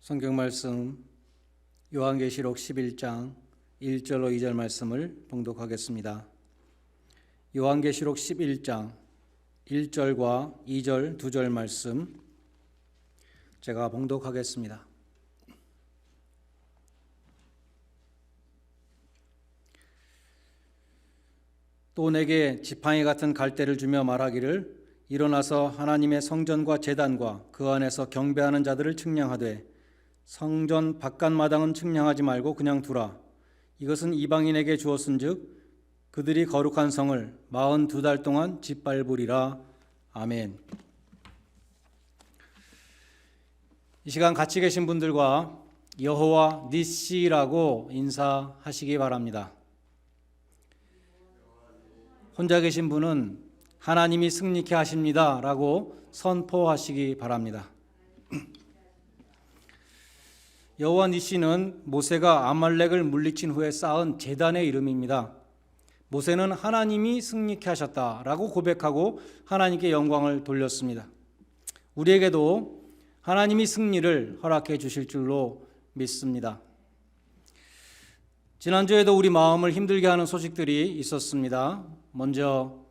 성경 말씀 요한계시록 11장 1절로 2절 말씀을 봉독하겠습니다. 요한계시록 11장 1절과 2절, 2절 말씀 제가 봉독하겠습니다. 또 내게 지팡이 같은 갈대를 주며 말하기를 일어나서 하나님의 성전과 제단과 그 안에서 경배하는 자들을 측량하되 성전 바깥 마당은 측량하지 말고 그냥 두라 이것은 이방인에게 주었은즉 그들이 거룩한 성을 마흔 두 달 동안 짓밟으리라 아멘. 이 시간 같이 계신 분들과 여호와 니시라고 인사하시기 바랍니다. 혼자 계신 분은 하나님이 승리케 하십니다라고 선포하시기 바랍니다. 여호와 니시는 모세가 아말렉을 물리친 후에 쌓은 제단의 이름입니다. 모세는 하나님이 승리케 하셨다라고 고백하고 하나님께 영광을 돌렸습니다. 우리에게도 하나님이 승리를 허락해 주실 줄로 믿습니다. 지난주에도 우리 마음을 힘들게 하는 소식들이 있었습니다. 먼저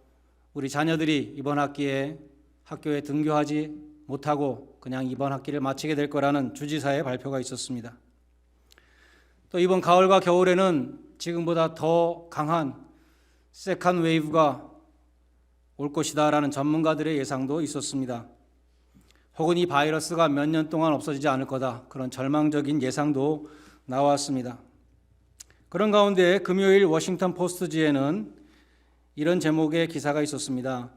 우리 자녀들이 이번 학기에 학교에 등교하지 못하고 그냥 이번 학기를 마치게 될 거라는 주지사의 발표가 있었습니다. 또 이번 가을과 겨울에는 지금보다 더 강한 세컨 웨이브가 올 것이다라는 전문가들의 예상도 있었습니다. 혹은 이 바이러스가 몇 년 동안 없어지지 않을 거다. 그런 절망적인 예상도 나왔습니다. 그런 가운데 금요일 워싱턴 포스트지에는 이런 제목의 기사가 있었습니다.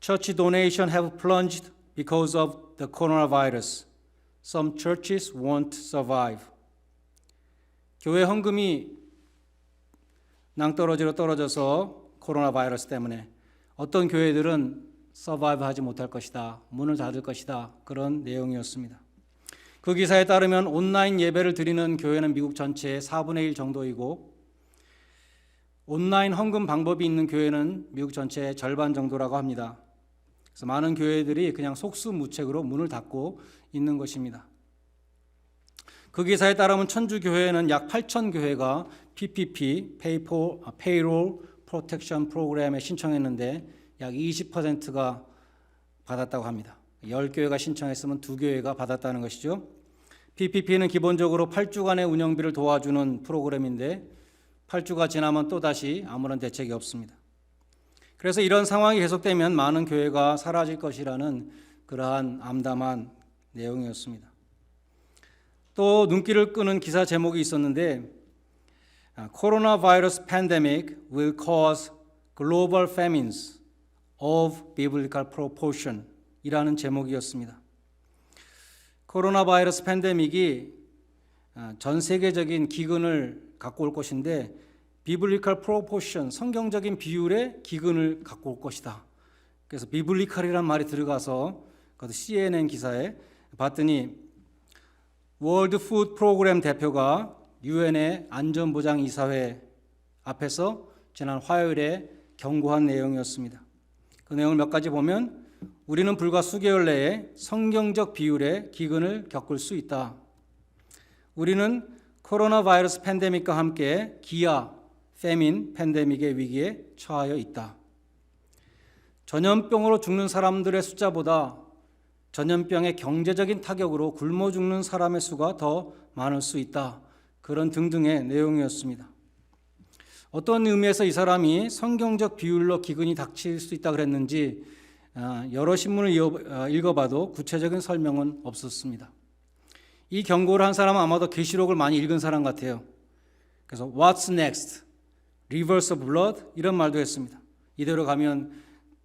Church donation have plunged because of the coronavirus. Some churches won't survive. 교회 헌금이 낭떠러지로 떨어져서 코로나 바이러스 때문에 어떤 교회들은 서바이브 하지 못할 것이다. 문을 닫을 것이다. 그런 내용이었습니다. 그 기사에 따르면 온라인 예배를 드리는 교회는 미국 전체의 4분의 1 정도이고 온라인 헌금 방법이 있는 교회는 미국 전체의 절반 정도라고 합니다. 그래서 많은 교회들이 그냥 속수무책으로 문을 닫고 있는 것입니다. 그 기사에 따르면 천주 교회는 약 8천 교회가 PPP (Payroll Protection Program에 신청했는데 약 20%가 받았다고 합니다. 10교회가 신청했으면 2교회가 받았다는 것이죠. PPP는 기본적으로 8주간의 운영비를 도와주는 프로그램인데 8주가 지나면 또다시 아무런 대책이 없습니다. 그래서 이런 상황이 계속되면 많은 교회가 사라질 것이라는 그러한 암담한 내용이었습니다. 또 눈길을 끄는 기사 제목이 있었는데 코로나 바이러스 팬데믹 will cause global famines of biblical proportion 이라는 제목이었습니다. 코로나 바이러스 팬데믹이 전 세계적인 기근을 갖고 올 것인데 비블리컬 프로포션 성경적인 비율의 기근을 갖고 올 것이다. 그래서 비블리컬이란 말이 들어가서 그 CNN 기사에 봤더니 월드 푸드 프로그램 대표가 유엔의 안전보장 이사회 앞에서 지난 화요일에 경고한 내용이었습니다. 그 내용을 몇 가지 보면 우리는 불과 수개월 내에 성경적 비율의 기근을 겪을 수 있다. 우리는 코로나 바이러스 팬데믹과 함께 기아, 페민 팬데믹의 위기에 처하여 있다. 전염병으로 죽는 사람들의 숫자보다 전염병의 경제적인 타격으로 굶어 죽는 사람의 수가 더 많을 수 있다. 그런 등등의 내용이었습니다. 어떤 의미에서 이 사람이 성경적 비율로 기근이 닥칠 수 있다 그랬는지 여러 신문을 읽어봐도 구체적인 설명은 없었습니다. 이 경고를 한 사람은 아마도 계시록을 많이 읽은 사람 같아요. 그래서 What's next? Of blood 이런 말도 했습니다. 이대로 가면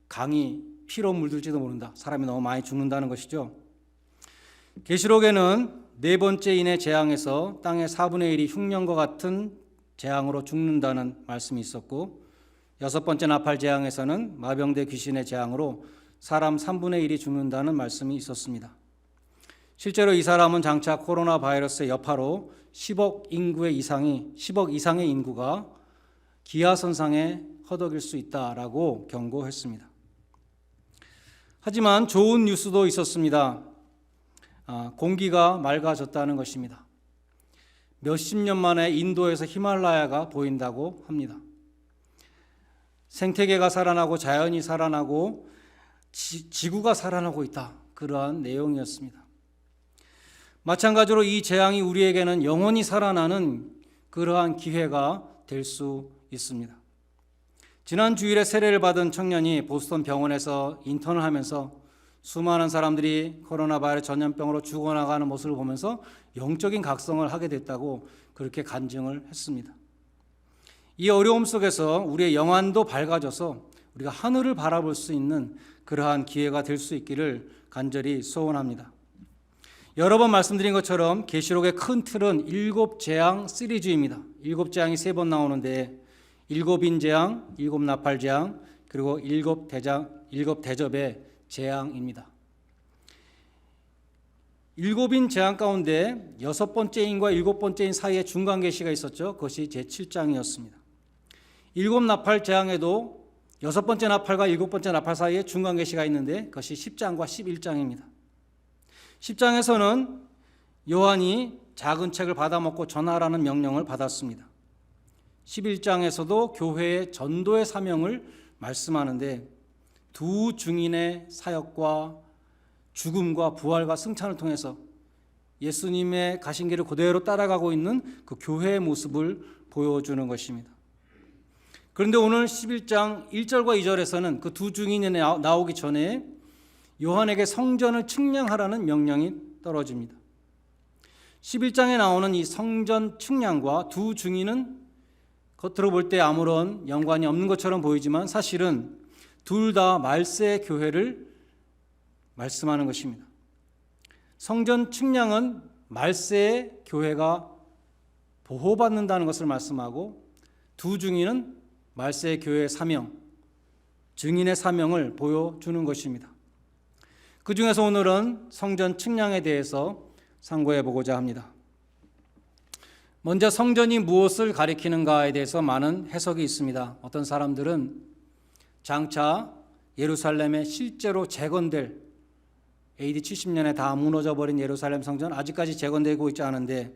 강이 피로 물들지도 모른다. 사람이 너무 많이 죽는다는 것이죠. 계시록에는 네 번째 인의 재앙에서 땅의 4분의 1이 흉년과 같은 재앙으로 죽는다는 말씀이 있었고 여섯 번째 나팔 재앙에서는 마병대 귀신의 재앙으로 사람 3분의 1이 죽는다는 말씀이 있었습니다. 실제로 이 사람은 장차 코로나 바이러스의 여파로 10억 인구의 이상이 10억 이상의 인구가 기아선상에 허덕일 수 있다라고 경고했습니다. 하지만 좋은 뉴스도 있었습니다. 아, 공기가 맑아졌다는 것입니다. 몇십 년 만에 인도에서 히말라야가 보인다고 합니다. 생태계가 살아나고 자연이 살아나고 지, 지구가 살아나고 있다. 그러한 내용이었습니다. 마찬가지로 이 재앙이 우리에게는 영원히 살아나는 그러한 기회가 될 수 있습니다. 지난 주일에 세례를 받은 청년이 보스턴 병원에서 인턴을 하면서 수많은 사람들이 코로나 바이러스 전염병으로 죽어나가는 모습을 보면서 영적인 각성을 하게 됐다고 그렇게 간증을 했습니다. 이 어려움 속에서 우리의 영안도 밝아져서 우리가 하늘을 바라볼 수 있는 그러한 기회가 될 수 있기를 간절히 소원합니다. 여러 번 말씀드린 것처럼 계시록의 큰 틀은 일곱 재앙 시리즈입니다. 일곱 재앙이 세 번 나오는데 일곱인 재앙, 일곱 나팔 재앙, 그리고 일곱 대장, 일곱 대접의 재앙입니다. 일곱인 재앙 가운데 여섯 번째인과 일곱 번째인 사이에 중간 계시가 있었죠. 그것이 제 7장이었습니다. 일곱 나팔 재앙에도 여섯 번째 나팔과 일곱 번째 나팔 사이에 중간 계시가 있는데 그것이 10장과 11장입니다. 10장에서는 요한이 작은 책을 받아먹고 전하라는 명령을 받았습니다. 11장에서도 교회의 전도의 사명을 말씀하는데 두 증인의 사역과 죽음과 부활과 승천을 통해서 예수님의 가신 길을 그대로 따라가고 있는 그 교회의 모습을 보여주는 것입니다. 그런데 오늘 11장 1절과 2절에서는 그두 증인이 나오기 전에 요한에게 성전을 측량하라는 명령이 떨어집니다. 11장에 나오는 이 성전 측량과 두 증인은 겉으로 볼 때 아무런 연관이 없는 것처럼 보이지만 사실은 둘 다 말세 교회를 말씀하는 것입니다. 성전 측량은 말세의 교회가 보호받는다는 것을 말씀하고 두 증인은 말세의 교회의 사명, 증인의 사명을 보여주는 것입니다. 그 중에서 오늘은 성전 측량에 대해서 상고해 보고자 합니다. 먼저 성전이 무엇을 가리키는가에 대해서 많은 해석이 있습니다. 어떤 사람들은 장차 예루살렘에 실제로 재건될 AD 70년에 다 무너져 버린 예루살렘 성전 아직까지 재건되고 있지 않은데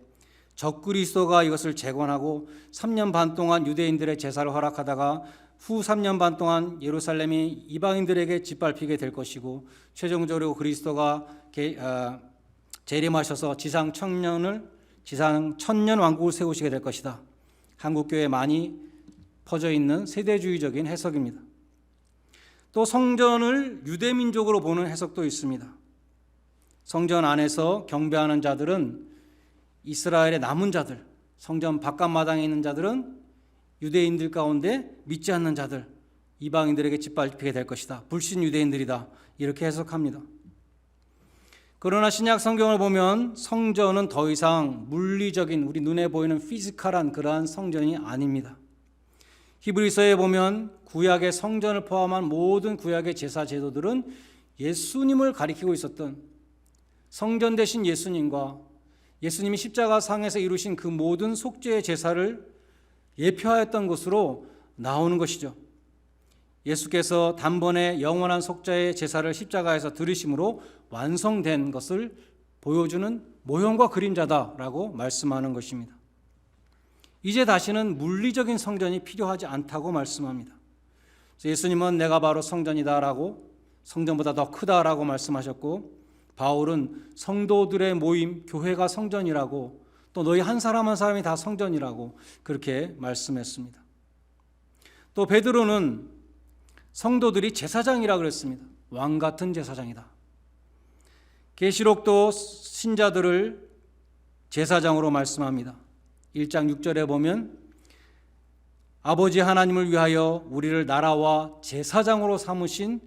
적그리스도가 이것을 재건하고 3년 반 동안 유대인들의 제사를 허락하다가 후 3년 반 동안 예루살렘이 이방인들에게 짓밟히게 될 것이고 최종적으로 그리스도가 어, 재림하셔서 지상 천년을 지상 천년 왕국을 세우시게 될 것이다. 한국 교회 많이 퍼져 있는 세대주의적인 해석입니다. 또 성전을 유대 민족으로 보는 해석도 있습니다. 성전 안에서 경배하는 자들은 이스라엘의 남은 자들, 성전 바깥 마당에 있는 자들은 유대인들 가운데 믿지 않는 자들, 이방인들에게 짓밟히게 될 것이다. 불신 유대인들이다. 이렇게 해석합니다. 그러나 신약 성경을 보면 성전은 더 이상 물리적인 우리 눈에 보이는 피지컬한 그러한 성전이 아닙니다. 히브리서에 보면 구약의 성전을 포함한 모든 구약의 제사 제도들은 예수님을 가리키고 있었던 성전 대신 예수님과 예수님이 십자가 상에서 이루신 그 모든 속죄의 제사를 예표하였던 것으로 나오는 것이죠. 예수께서 단번에 영원한 속죄의 제사를 십자가에서 들으심으로 완성된 것을 보여주는 모형과 그림자다라고 말씀하는 것입니다. 이제 다시는 물리적인 성전이 필요하지 않다고 말씀합니다. 예수님은 내가 바로 성전이다라고 성전보다 더 크다라고 말씀하셨고 바울은 성도들의 모임 교회가 성전이라고 또 너희 한 사람 한 사람이 다 성전이라고 그렇게 말씀했습니다. 또 베드로는 성도들이 제사장이라 그랬습니다. 왕 같은 제사장이다. 계시록도 신자들을 제사장으로 말씀합니다. 1장 6절에 보면 아버지 하나님을 위하여 우리를 나라와 제사장으로 삼으신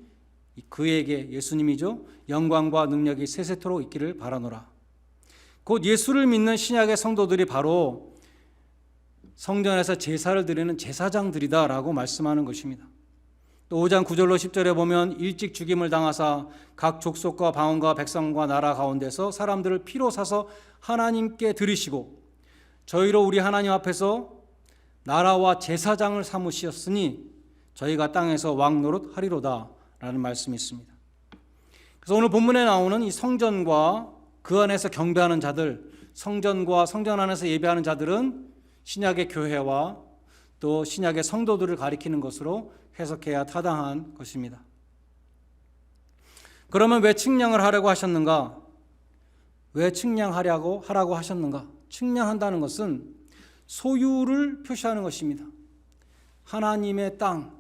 그에게 예수님이죠. 영광과 능력이 세세토록 있기를 바라노라. 곧 예수를 믿는 신약의 성도들이 바로 성전에서 제사를 드리는 제사장들이다라고 말씀하는 것입니다. 또 5장 9절로 10절에 보면 일찍 죽임을 당하사 각 족속과 방언과 백성과 나라 가운데서 사람들을 피로 사서 하나님께 드리시고 저희로 우리 하나님 앞에서 나라와 제사장을 삼으셨으니 저희가 땅에서 왕 노릇 하리로다 라는 말씀이 있습니다. 그래서 오늘 본문에 나오는 이 성전과 그 안에서 경배하는 자들, 성전과 성전 안에서 예배하는 자들은 신약의 교회와 또 신약의 성도들을 가리키는 것으로 해석해야 타당한 것입니다. 그러면 왜 측량을 하려고 하셨는가? 왜 측량하려고 하라고 하셨는가? 측량한다는 것은 소유를 표시하는 것입니다. 하나님의 땅.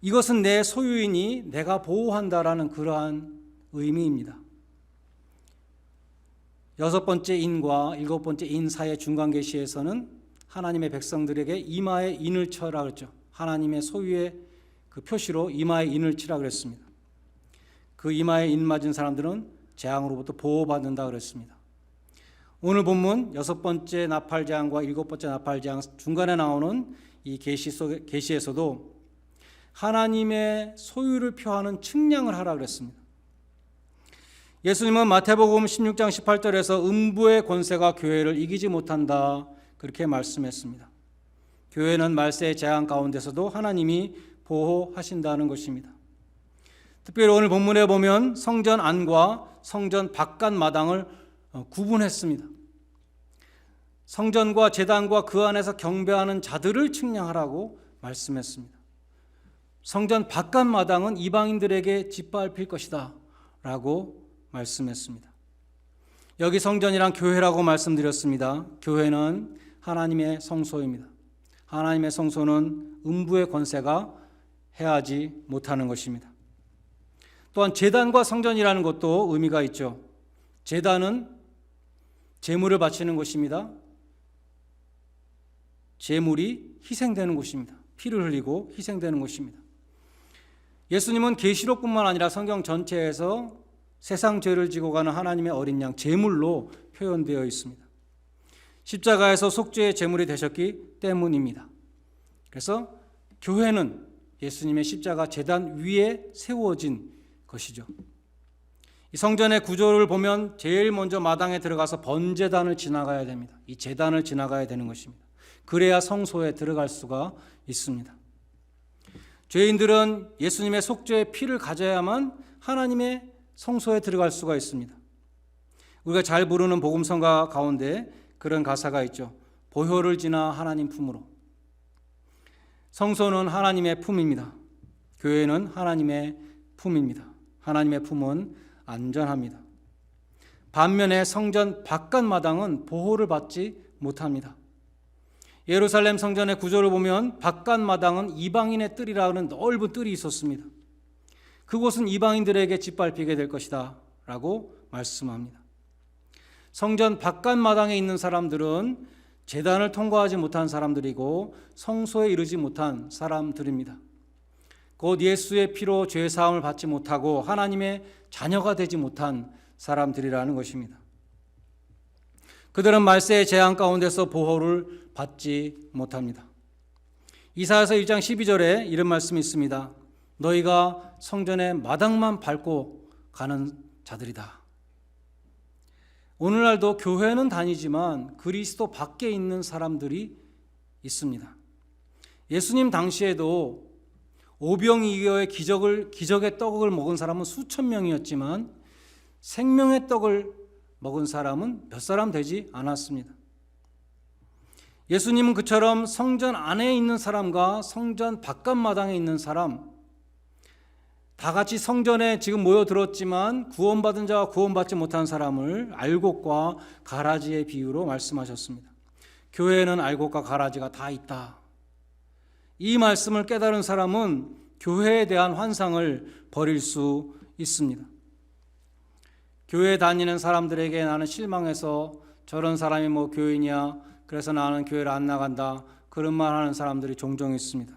이것은 내 소유이니 내가 보호한다라는 그러한 의미입니다. 여섯 번째 인과 일곱 번째 인 사이의 중간 계시에서는 하나님의 백성들에게 이마에 인을 쳐라 그랬죠. 하나님의 소유의 그 표시로 이마에 인을 치라 그랬습니다. 그 이마에 인 맞은 사람들은 재앙으로부터 보호받는다 그랬습니다. 오늘 본문 여섯 번째 나팔 재앙과 일곱 번째 나팔 재앙 중간에 나오는 이 계시 속 계시에서도 하나님의 소유를 표하는 측량을 하라 그랬습니다. 예수님은 마태복음 16장 18절에서 음부의 권세가 교회를 이기지 못한다 그렇게 말씀했습니다. 교회는 말세의 재앙 가운데서도 하나님이 보호하신다는 것입니다. 특별히 오늘 본문에 보면 성전 안과 성전 바깥 마당을 어, 구분했습니다. 성전과 제단과 그 안에서 경배하는 자들을 측량하라고 말씀했습니다. 성전 바깥 마당은 이방인들에게 짓밟힐 것이다 라고 말씀했습니다. 여기 성전이란 교회라고 말씀드렸습니다. 교회는 하나님의 성소입니다. 하나님의 성소는 음부의 권세가 해하지 못하는 것입니다. 또한 제단과 성전이라는 것도 의미가 있죠. 제단은 제물을 바치는 곳입니다. 제물이 희생되는 곳입니다. 피를 흘리고 희생되는 곳입니다. 예수님은 계시록뿐만 아니라 성경 전체에서 세상 죄를 지고 가는 하나님의 어린 양 제물로 표현되어 있습니다. 십자가에서 속죄의 제물이 되셨기 때문입니다. 그래서 교회는 예수님의 십자가 재단 위에 세워진 것이죠. 이 성전의 구조를 보면 제일 먼저 마당에 들어가서 번제단을 지나가야 됩니다. 이 제단을 지나가야 되는 것입니다. 그래야 성소에 들어갈 수가 있습니다. 죄인들은 예수님의 속죄의 피를 가져야만 하나님의 성소에 들어갈 수가 있습니다. 우리가 잘 부르는 복음성가 가운데 그런 가사가 있죠. 보혈을 지나 하나님 품으로. 성소는 하나님의 품입니다. 교회는 하나님의 품입니다. 하나님의 품은 안전합니다. 반면에 성전 바깥 마당은 보호를 받지 못합니다. 예루살렘 성전의 구조를 보면 바깥 마당은 이방인의 뜰이라는 넓은 뜰이 있었습니다. 그곳은 이방인들에게 짓밟히게 될 것이다 라고 말씀합니다. 성전 바깥 마당에 있는 사람들은 재단을 통과하지 못한 사람들이고 성소에 이르지 못한 사람들입니다. 곧 예수의 피로 죄 사함을 받지 못하고 하나님의 자녀가 되지 못한 사람들이라는 것입니다. 그들은 말세의 재앙 가운데서 보호를 받지 못합니다. 이사야서 1장 12절에 이런 말씀이 있습니다. 너희가 성전의 마당만 밟고 가는 자들이다. 오늘날도 교회는 다니지만 그리스도 밖에 있는 사람들이 있습니다. 예수님 당시에도 오병이어의 기적을 기적의 떡을 먹은 사람은 수천 명이었지만 생명의 떡을 먹은 사람은 몇 사람 되지 않았습니다. 예수님은 그처럼 성전 안에 있는 사람과 성전 바깥 마당에 있는 사람 다 같이 성전에 지금 모여들었지만 구원받은 자와 구원받지 못한 사람을 알곡과 가라지의 비유로 말씀하셨습니다. 교회에는 알곡과 가라지가 다 있다. 이 말씀을 깨달은 사람은 교회에 대한 환상을 버릴 수 있습니다. 교회 다니는 사람들에게 나는 실망해서 저런 사람이 뭐 교인이야. 그래서 나는 교회를 안 나간다. 그런 말 하는 사람들이 종종 있습니다.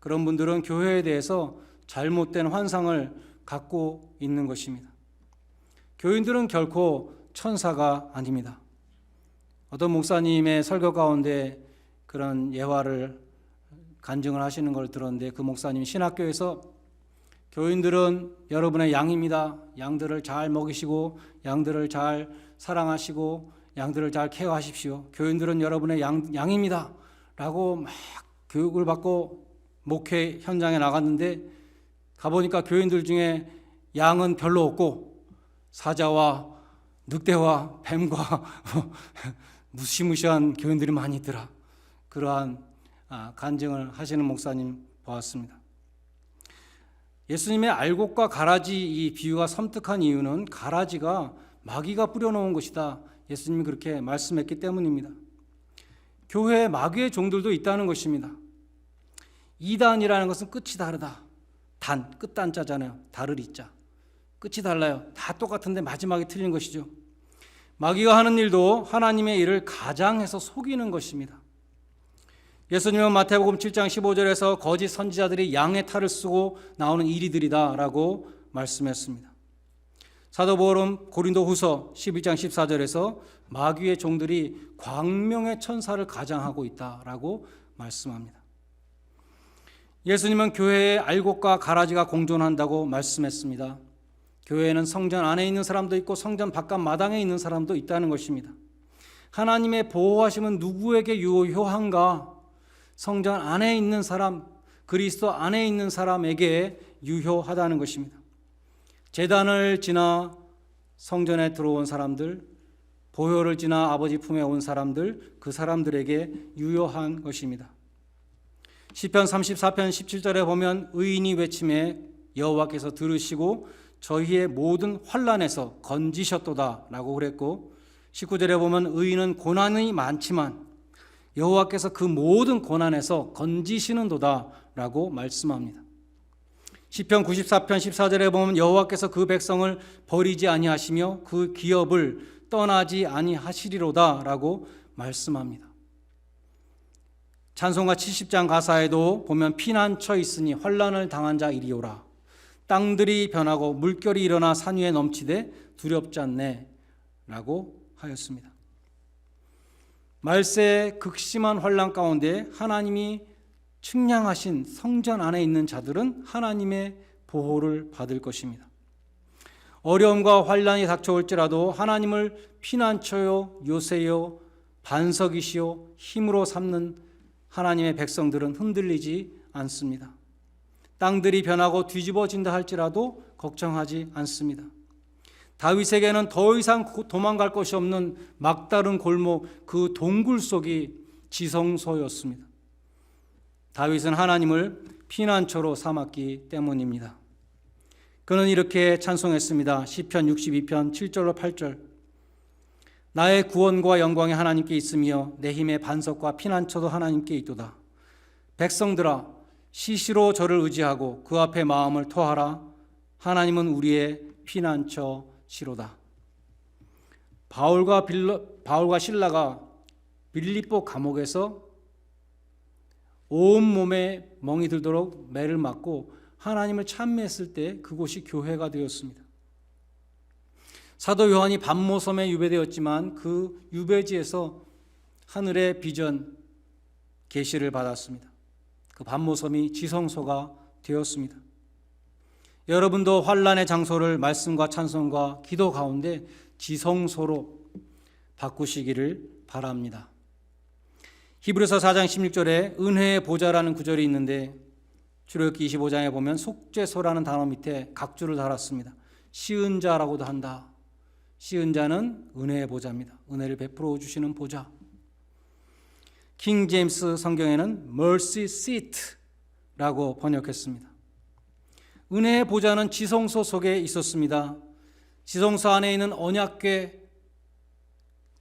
그런 분들은 교회에 대해서 잘못된 환상을 갖고 있는 것입니다. 교인들은 결코 천사가 아닙니다. 어떤 목사님의 설교 가운데 그런 예화를 간증을 하시는 걸 들었는데 그 목사님 신학교에서 교인들은 여러분의 양입니다. 양들을 잘 먹이시고 양들을 잘 사랑하시고 양들을 잘 케어하십시오. 교인들은 여러분의 양, 양입니다. 라고 막 교육을 받고 목회 현장에 나갔는데 가보니까 교인들 중에 양은 별로 없고 사자와 늑대와 뱀과 무시무시한 교인들이 많이 있더라. 그러한 아, 간증을 하시는 목사님 보았습니다. 예수님의 알곡과 가라지 이 비유가 섬뜩한 이유는 가라지가 마귀가 뿌려놓은 것이다. 예수님이 그렇게 말씀했기 때문입니다. 교회에 마귀의 종들도 있다는 것입니다. 이단이라는 것은 끝이 다르다. 단, 끝단자잖아요. 다를 이자. 끝이 달라요. 다 똑같은데 마지막에 틀린 것이죠. 마귀가 하는 일도 하나님의 일을 가장해서 속이는 것입니다. 예수님은 마태복음 7장 15절에서 거짓 선지자들이 양의 탈을 쓰고 나오는 이리들이다라고 말씀했습니다. 사도 바울은 고린도 후서 11장 14절에서 마귀의 종들이 광명의 천사를 가장하고 있다라고 말씀합니다. 예수님은 교회에 알곡과 가라지가 공존한다고 말씀했습니다. 교회에는 성전 안에 있는 사람도 있고 성전 바깥 마당에 있는 사람도 있다는 것입니다. 하나님의 보호하심은 누구에게 유효한가? 성전 안에 있는 사람, 그리스도 안에 있는 사람에게 유효하다는 것입니다. 재단을 지나 성전에 들어온 사람들, 보혈을 지나 아버지 품에 온 사람들, 그 사람들에게 유효한 것입니다. 시편 34편 17절에 보면 의인이 외침에 여호와께서 들으시고 저희의 모든 환란에서 건지셨도다라고 그랬고 19절에 보면 의인은 고난이 많지만 여호와께서 그 모든 고난에서 건지시는도다라고 말씀합니다. 시편 94편 14절에 보면 여호와께서 그 백성을 버리지 아니하시며 그 기업을 떠나지 아니하시리로다라고 말씀합니다. 찬송가 70장 가사에도 보면 피난처 있으니 환란을 당한 자 이리오라. 땅들이 변하고 물결이 일어나 산 위에 넘치되 두렵지 않네라고 하였습니다. 말세의 극심한 환란 가운데 하나님이 측량하신 성전 안에 있는 자들은 하나님의 보호를 받을 것입니다. 어려움과 환란이 닥쳐올지라도 하나님을 피난처요 요새요 반석이시요 힘으로 삼는 하나님의 백성들은 흔들리지 않습니다. 땅들이 변하고 뒤집어진다 할지라도 걱정하지 않습니다. 다윗에게는 더 이상 도망갈 곳이 없는 막다른 골목 그 동굴 속이 지성소였습니다. 다윗은 하나님을 피난처로 삼았기 때문입니다. 그는 이렇게 찬송했습니다. 시편 62편 7절로 8절. 나의 구원과 영광이 하나님께 있으며 내 힘의 반석과 피난처도 하나님께 있도다. 백성들아 시시로 저를 의지하고 그 앞에 마음을 토하라. 하나님은 우리의 피난처시로다. 바울과 빌러, 바울과 신라가 빌립보 감옥에서 온 몸에 멍이 들도록 매를 맞고 하나님을 찬미했을 때 그곳이 교회가 되었습니다. 사도 요한이 반모섬에 유배되었지만 그 유배지에서 하늘의 비전 계시를 받았습니다. 그 반모섬이 지성소가 되었습니다. 여러분도 환란의 장소를 말씀과 찬송과 기도 가운데 지성소로 바꾸시기를 바랍니다. 히브리서 4장 16절에 은혜의 보좌라는 구절이 있는데 출애굽기 25장에 보면 속죄소라는 단어 밑에 각주를 달았습니다. 시은 자라고도 한다. 시은 자는 은혜의 보좌입니다. 은혜를 베풀어 주시는 보좌. 킹 제임스 성경에는 mercy seat라고 번역했습니다. 은혜의 보좌는 지성소 속에 있었습니다. 지성소 안에 있는 언약궤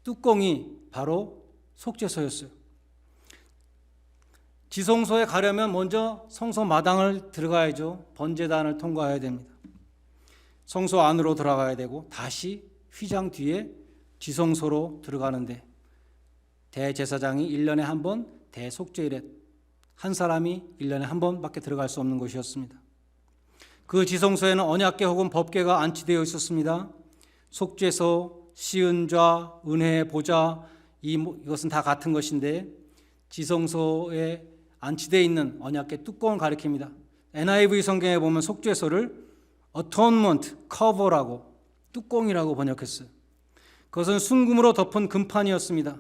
뚜껑이 바로 속죄소였어요. 지성소에 가려면 먼저 성소 마당을 들어가야죠. 번제단을 통과해야 됩니다. 성소 안으로 들어가야 되고 다시 휘장 뒤에 지성소로 들어가는데 대제사장이 1년에 한 번 대속죄일에 한 사람이 1년에 한 번밖에 들어갈 수 없는 곳이었습니다. 그 지성소에는 언약궤 혹은 법궤가 안치되어 있었습니다. 속죄소, 시은좌, 은혜의 보좌 이것은 다 같은 것인데 지성소에 안치되어 있는 언약궤 뚜껑을 가리킵니다. NIV 성경에 보면 속죄소를 atonement cover라고 뚜껑이라고 번역했어요. 그것은 순금으로 덮은 금판이었습니다.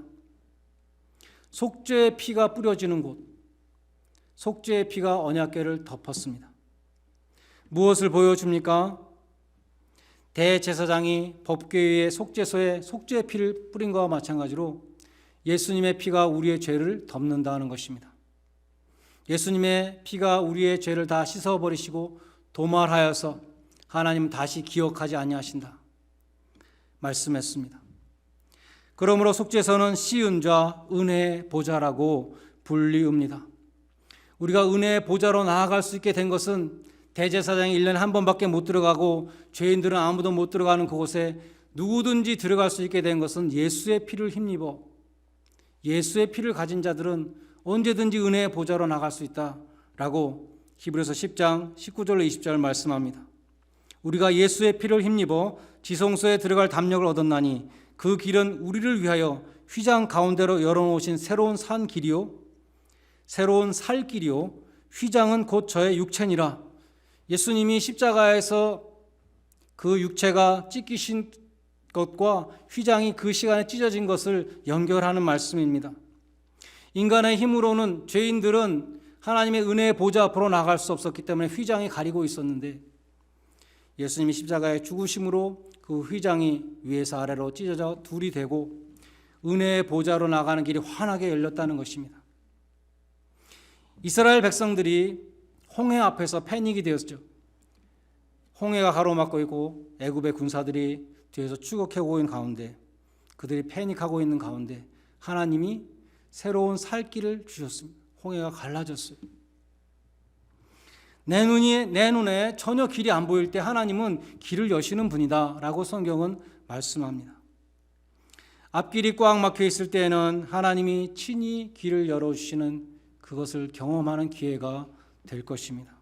속죄의 피가 뿌려지는 곳, 속죄의 피가 언약궤를 덮었습니다. 무엇을 보여줍니까? 대제사장이 법궤의 속죄소에 속죄 피를 뿌린 것과 마찬가지로 예수님의 피가 우리의 죄를 덮는다는 것입니다. 예수님의 피가 우리의 죄를 다 씻어버리시고 도말하여서 하나님 다시 기억하지 아니하신다. 말씀했습니다. 그러므로 속죄서는 자 은혜의 보좌라고 불리웁니다. 우리가 은혜의 보좌로 나아갈 수 있게 된 것은 대제사장이 1년에 한 번밖에 못 들어가고 죄인들은 아무도 못 들어가는 그곳에 누구든지 들어갈 수 있게 된 것은 예수의 피를 힘입어 예수의 피를 가진 자들은 언제든지 은혜의 보좌로 나갈 수 있다라고 히브리서 10장 19절 20절 말씀합니다. 우리가 예수의 피를 힘입어 지성소에 들어갈 담력을 얻었나니 그 길은 우리를 위하여 휘장 가운데로 열어놓으신 새로운 산 길이요. 새로운 살 길이요. 휘장은 곧 저의 육체니라. 예수님이 십자가에서 그 육체가 찢기신 것과 휘장이 그 시간에 찢어진 것을 연결하는 말씀입니다. 인간의 힘으로는 죄인들은 하나님의 은혜의 보좌 앞으로 나갈 수 없었기 때문에 휘장이 가리고 있었는데 예수님이 십자가의 죽으심으로 그 휘장이 위에서 아래로 찢어져 둘이 되고 은혜의 보좌로 나가는 길이 환하게 열렸다는 것입니다. 이스라엘 백성들이 홍해 앞에서 패닉이 되었죠. 홍해가 가로막고 있고 애굽의 군사들이 뒤에서 추격하고 있는 가운데 그들이 패닉하고 있는 가운데 하나님이 새로운 살 길을 주셨습니다. 홍해가 갈라졌어요. 내 눈이 내 눈에 전혀 길이 안 보일 때 하나님은 길을 여시는 분이다라고 성경은 말씀합니다. 앞길이 꽉 막혀 있을 때에는 하나님이 친히 길을 열어 주시는 그것을 경험하는 기회가 될 것입니다.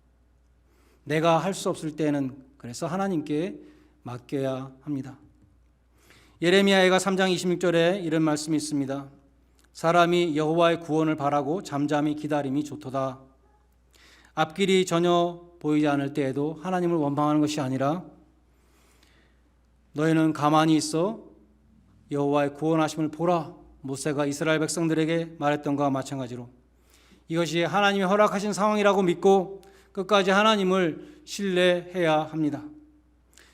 내가 할 수 없을 때는 그래서 하나님께 맡겨야 합니다. 예레미야가 3장 26절에 이런 말씀이 있습니다. 사람이 여호와의 구원을 바라고 잠잠히 기다림이 좋도다. 앞길이 전혀 보이지 않을 때에도 하나님을 원망하는 것이 아니라 너희는 가만히 있어 여호와의 구원하심을 보라. 모세가 이스라엘 백성들에게 말했던 것과 마찬가지로 이것이 하나님이 허락하신 상황이라고 믿고 끝까지 하나님을 신뢰해야 합니다.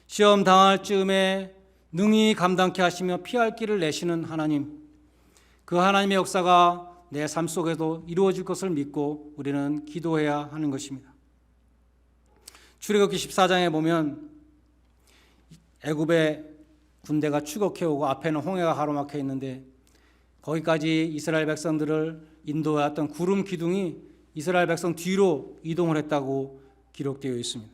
시험 당할 즈음에 능히 감당케 하시며 피할 길을 내시는 하나님, 그 하나님의 역사가 내 삶 속에도 이루어질 것을 믿고 우리는 기도해야 하는 것입니다. 출애굽기 14장에 보면 애굽의 군대가 추격해 오고 앞에는 홍해가 가로막혀 있는데 거기까지 이스라엘 백성들을 인도해왔던 구름 기둥이 이스라엘 백성 뒤로 이동을 했다고 기록되어 있습니다.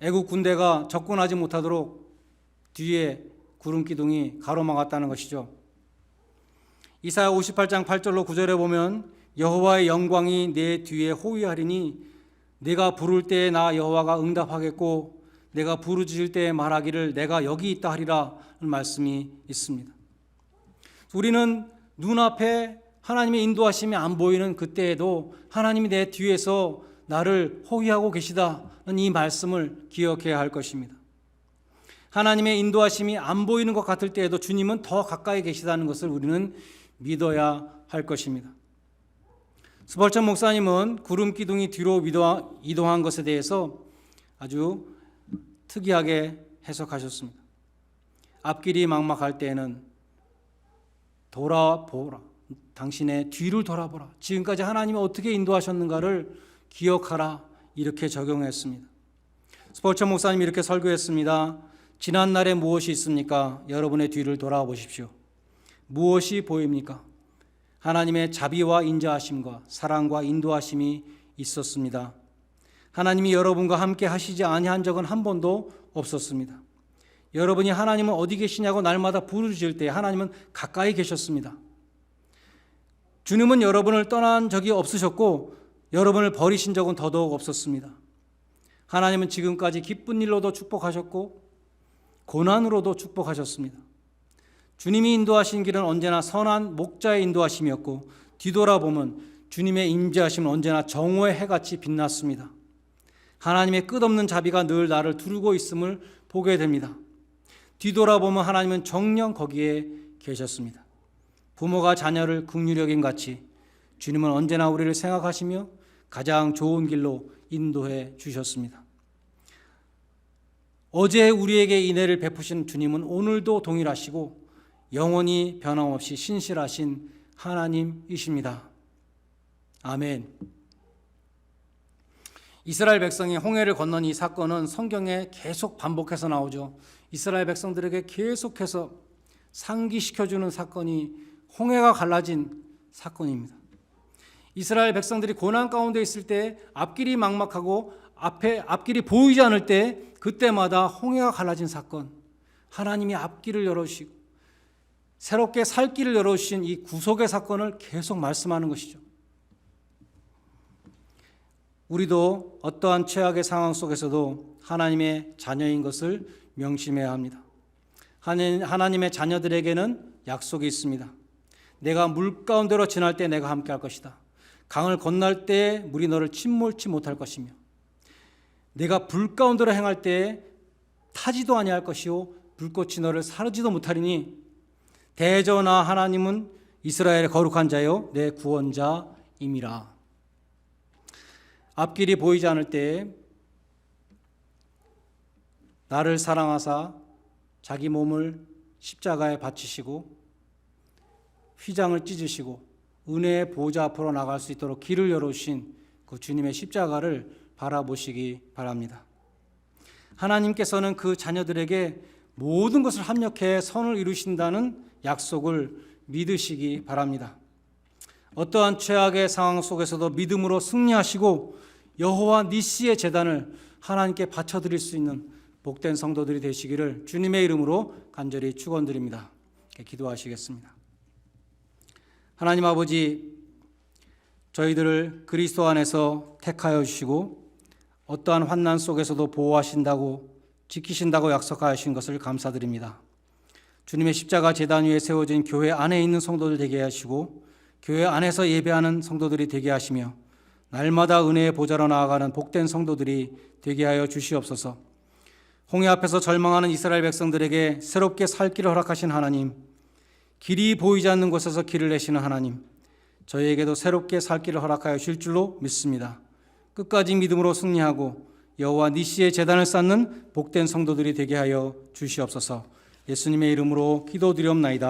애국 군대가 접근하지 못하도록 뒤에 구름 기둥이 가로막았다는 것이죠. 이사야 58장 8절로 9절에 보면 여호와의 영광이 내 뒤에 호위하리니 내가 부를 때에 나 여호와가 응답하겠고 내가 부르짖을 때에 말하기를 내가 여기 있다 하리라는 말씀이 있습니다. 우리는 눈앞에 하나님의 인도하심이 안 보이는 그때에도 하나님이 내 뒤에서 나를 호위하고 계시다는 이 말씀을 기억해야 할 것입니다. 하나님의 인도하심이 안 보이는 것 같을 때에도 주님은 더 가까이 계시다는 것을 우리는 믿어야 할 것입니다. 스벌천 목사님은 구름 기둥이 뒤로 이동한 것에 대해서 아주 특이하게 해석하셨습니다. 앞길이 막막할 때에는 돌아보라. 당신의 뒤를 돌아보라. 지금까지 하나님이 어떻게 인도하셨는가를 기억하라. 이렇게 적용했습니다. 스포츠 목사님이 이렇게 설교했습니다. 지난 날에 무엇이 있습니까? 여러분의 뒤를 돌아보십시오. 무엇이 보입니까? 하나님의 자비와 인자하심과 사랑과 인도하심이 있었습니다. 하나님이 여러분과 함께 하시지 아니한 적은 한 번도 없었습니다. 여러분이 하나님은 어디 계시냐고 날마다 부르짖을 때 하나님은 가까이 계셨습니다. 주님은 여러분을 떠난 적이 없으셨고 여러분을 버리신 적은 더더욱 없었습니다. 하나님은 지금까지 기쁜 일로도 축복하셨고 고난으로도 축복하셨습니다. 주님이 인도하신 길은 언제나 선한 목자의 인도하심이었고 뒤돌아보면 주님의 임재하심은 언제나 정오의 해같이 빛났습니다. 하나님의 끝없는 자비가 늘 나를 두르고 있음을 보게 됩니다. 뒤돌아보면 하나님은 정령 거기에 계셨습니다. 부모가 자녀를 국유력인 같이 주님은 언제나 우리를 생각하시며 가장 좋은 길로 인도해 주셨습니다. 어제 우리에게 인애를 베푸신 주님은 오늘도 동일하시고 영원히 변함없이 신실하신 하나님이십니다. 아멘. 이스라엘 백성이 홍해를 건넌 이 사건은 성경에 계속 반복해서 나오죠. 이스라엘 백성들에게 계속해서 상기시켜주는 사건이 홍해가 갈라진 사건입니다. 이스라엘 백성들이 고난 가운데 있을 때 앞길이 막막하고 앞에 앞길이 보이지 않을 때 그때마다 홍해가 갈라진 사건. 하나님이 앞길을 열어주시고 새롭게 살 길을 열어주신 이 구속의 사건을 계속 말씀하는 것이죠. 우리도 어떠한 최악의 상황 속에서도 하나님의 자녀인 것을 명심해야 합니다. 하나님의 자녀들에게는 약속이 있습니다. 내가 물 가운데로 지날 때 내가 함께 할 것이다. 강을 건널 때 물이 너를 침몰치 못할 것이며 내가 불 가운데로 행할 때 타지도 아니할 것이요 불꽃이 너를 사르지도 못하리니 대저나 하나님은 이스라엘의 거룩한 자요 내 구원자임이라. 앞길이 보이지 않을 때 나를 사랑하사 자기 몸을 십자가에 바치시고 휘장을 찢으시고 은혜의 보좌 앞으로 나갈 수 있도록 길을 열어주신 그 주님의 십자가를 바라보시기 바랍니다. 하나님께서는 그 자녀들에게 모든 것을 합력해 선을 이루신다는 약속을 믿으시기 바랍니다. 어떠한 최악의 상황 속에서도 믿음으로 승리하시고 여호와 니시의 재단을 하나님께 바쳐 드릴 수 있는 복된 성도들이 되시기를 주님의 이름으로 간절히 축원드립니다. 기도하시겠습니다. 하나님 아버지 저희들을 그리스도 안에서 택하여 주시고 어떠한 환난 속에서도 보호하신다고 지키신다고 약속하신 것을 감사드립니다. 주님의 십자가 재단 위에 세워진 교회 안에 있는 성도들 되게 하시고 교회 안에서 예배하는 성도들이 되게 하시며 날마다 은혜의 보좌로 나아가는 복된 성도들이 되게 하여 주시옵소서. 홍해 앞에서 절망하는 이스라엘 백성들에게 새롭게 살 길을 허락하신 하나님, 길이 보이지 않는 곳에서 길을 내시는 하나님, 저희에게도 새롭게 살 길을 허락하여 주실 줄로 믿습니다. 끝까지 믿음으로 승리하고 여호와 니시의 재단을 쌓는 복된 성도들이 되게 하여 주시옵소서. 예수님의 이름으로 기도드리옵나이다.